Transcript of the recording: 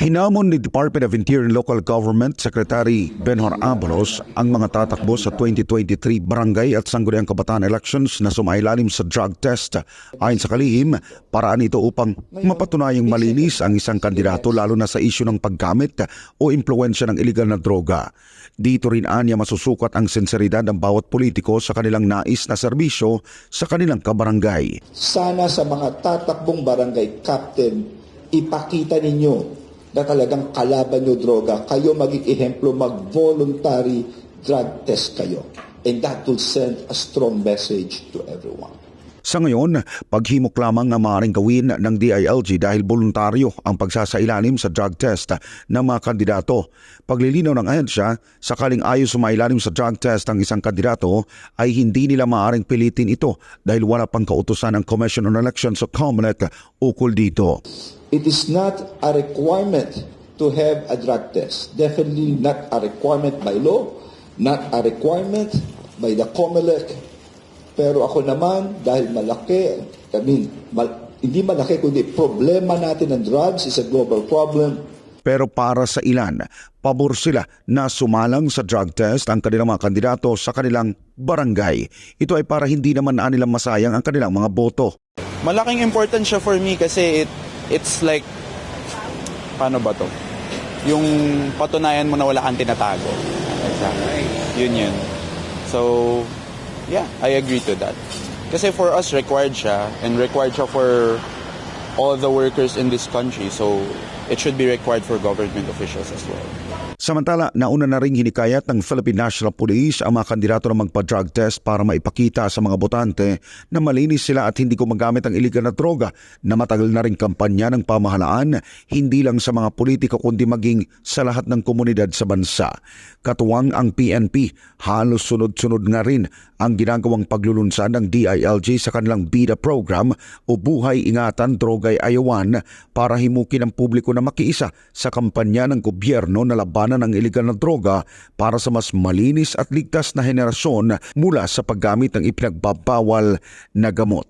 Hinamon ni Department of Interior and Local Government Secretary Benhor Abalos ang mga tatakbo sa 2023 barangay at sangguniang kabataan elections na sumailalim sa drug test. Ayon sa kalihim, paraan ito upang mapatunayang malinis ang isang kandidato lalo na sa isyu ng paggamit o impluensya ng iligal na droga. Dito rin anya masusukat ang sinseridad ng bawat politiko sa kanilang nais na serbisyo sa kanilang kabarangay. sana sa mga tatakbong barangay captain, ipakita ninyo na talagang kalaban nyo droga, kayo maging ehemplo, mag-voluntary drug test kayo. And that will send a strong message to everyone. Sa ngayon, paghimok lamang na maaaring gawin ng DILG dahil voluntaryo ang pagsasailalim sa drug test ng mga kandidato. Paglilinaw ng ahensya, sakaling ayaw sumailalim sa drug test ang isang kandidato ay hindi nila maaaring pilitin ito dahil wala pang kautusan ng Commission on Elections o COMELEC ukol dito. It is not a requirement to have a drug test. Definitely not a requirement by law, not a requirement by the COMELEC. Pero ako naman, dahil malaki, I mean, mal- hindi malaki, kundi problema natin ng drugs is a global problem. Pero para sa ilan, pabor sila na sumalang sa drug test ang kanilang mga kandidato sa kanilang barangay. Ito ay para hindi naman na nilang masayang ang kanilang mga boto. malaking importance siya for me kasi it it's like paano ba to? Yung patunayan mo na wala kang tinatago. Exactly. Yun yun. So, yeah, I agree to that. Kasi for us, required siya and required siya for all the workers in this country. So, it should be required for government officials as well. Samantala, nauna na ring hinikayat ng Philippine National Police ang mga kandidato na magpa-drug test para maipakita sa mga botante na malinis sila at hindi gumagamit ng iligal na droga na matagal na ring kampanya ng pamahalaan hindi lang sa mga politiko kundi maging sa lahat ng komunidad sa bansa. Katuwang ang PNP, halos sunod-sunod nga rin ang ginagawang paglulunsad ng DILG sa kanilang BIDA program o Buhay Ingatan Drogay Ayawan para himukin ang publiko na makiisa sa kampanya ng gobyerno na labanan ng iligal na droga para sa mas malinis at ligtas na henerasyon mula sa paggamit ng ipinagbabawal na gamot.